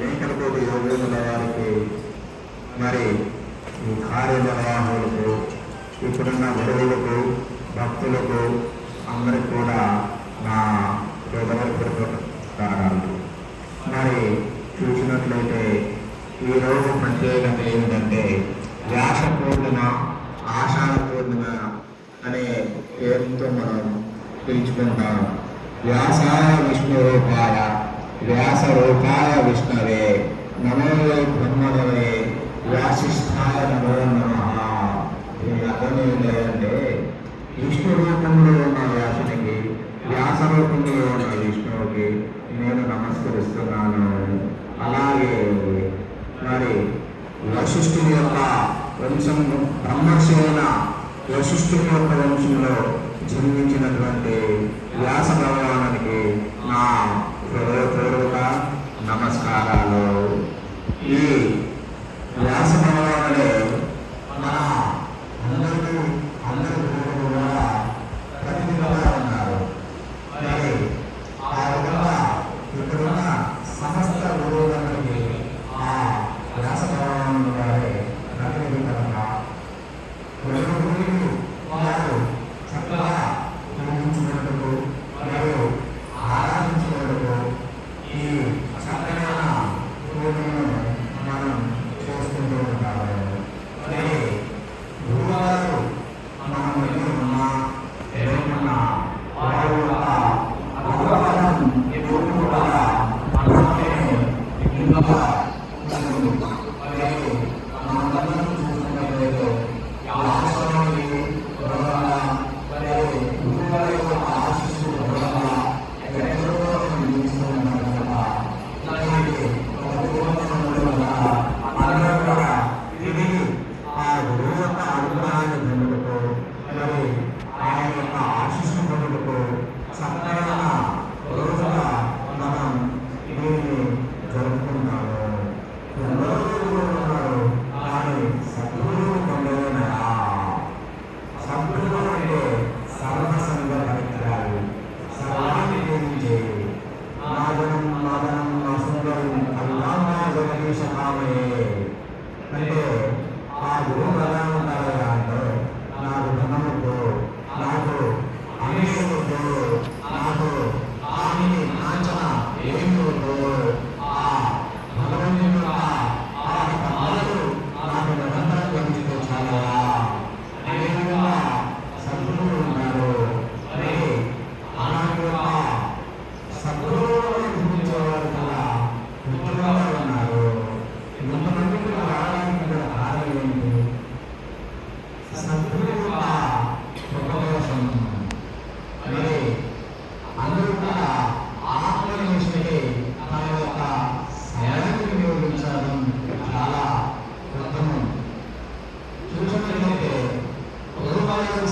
మేకలపూడి యోగేంద్రుల వారికి మరి ఈ కార్యనిర్వాహకులకు ఇప్పుడున్న గురువులకు భక్తులకు అందరికి కూడా నా హృదయపూర్వకారాలు మరి చూసినట్లయితే ఈరోజు ప్రత్యేకత ఏమిటంటే వ్యాస పూర్ణిమ ఆషాఢ పూర్ణిమ అనే పేరుతో మనం పిలుచుకుంటాం. వ్యాసాయ విష్ణు రూపాయ వ్యాసరూపాయ విష్ణవే నమో బ్రహ్మణవే వ్యాసిష్ఠాయ నమో నమ. అర్థమేం లేదంటే విష్ణు రూపంలో ఉన్న వ్యాసునికి వ్యాస రూపంలో ఉన్న విష్ణువుకి నేను నమస్కరిస్తున్నాను. అలాగే మరి వశిష్ఠుని యొక్క వంశం బ్రహ్మశైన వశిష్ఠుని యొక్క వంశంలో జన్మించినటువంటి వ్యాస Father,